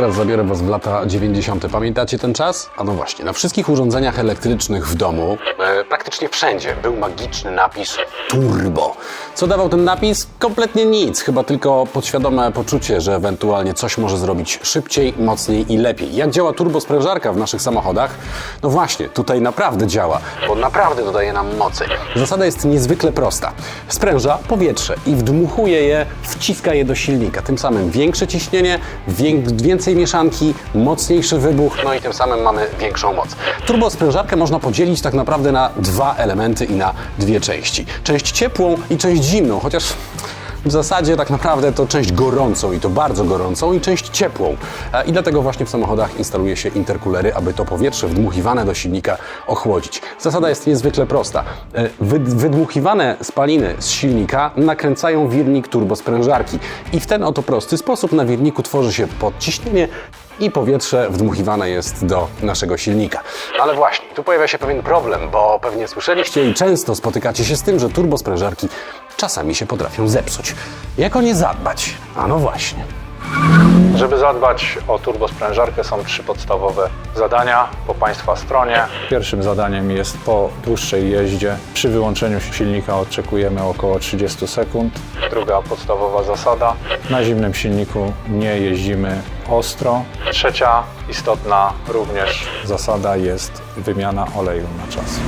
teraz zabiorę Was w lata 90. Pamiętacie ten czas? A no właśnie, na wszystkich urządzeniach elektrycznych w domu, e, praktycznie wszędzie, był magiczny napis turbo. Co dawał ten napis? Kompletnie nic, chyba tylko podświadome poczucie, że ewentualnie coś może zrobić szybciej, mocniej i lepiej. Jak działa turbo sprężarka w naszych samochodach? No właśnie, tutaj naprawdę działa, bo naprawdę dodaje nam mocy. Zasada jest niezwykle prosta. Spręża powietrze i wdmuchuje je, wciska je do silnika. Tym samym większe ciśnienie, wię- więcej mieszanki, mocniejszy wybuch, no i tym samym mamy większą moc. Turbosprężarkę można podzielić tak naprawdę na dwa elementy i na dwie części. Część ciepłą i część zimną, chociaż w zasadzie tak naprawdę to część gorącą i to bardzo gorącą i część ciepłą. E, I dlatego właśnie w samochodach instaluje się interkulery, aby to powietrze wdmuchiwane do silnika ochłodzić. Zasada jest niezwykle prosta. E, wy- Wydmuchiwane spaliny z silnika nakręcają wirnik turbosprężarki i w ten oto prosty sposób na wirniku tworzy się podciśnienie i powietrze wdmuchiwane jest do naszego silnika. Ale właśnie, tu pojawia się pewien problem, bo pewnie słyszeliście i często spotykacie się z tym, że turbosprężarki czasami się potrafią zepsuć. Jak o nie zadbać? A no właśnie. Żeby zadbać o turbosprężarkę są trzy podstawowe zadania po Państwa stronie. Pierwszym zadaniem jest po dłuższej jeździe. Przy wyłączeniu silnika oczekujemy około 30 sekund. Druga podstawowa zasada. Na zimnym silniku nie jeździmy ostro. Trzecia istotna również zasada jest wymiana oleju na czas.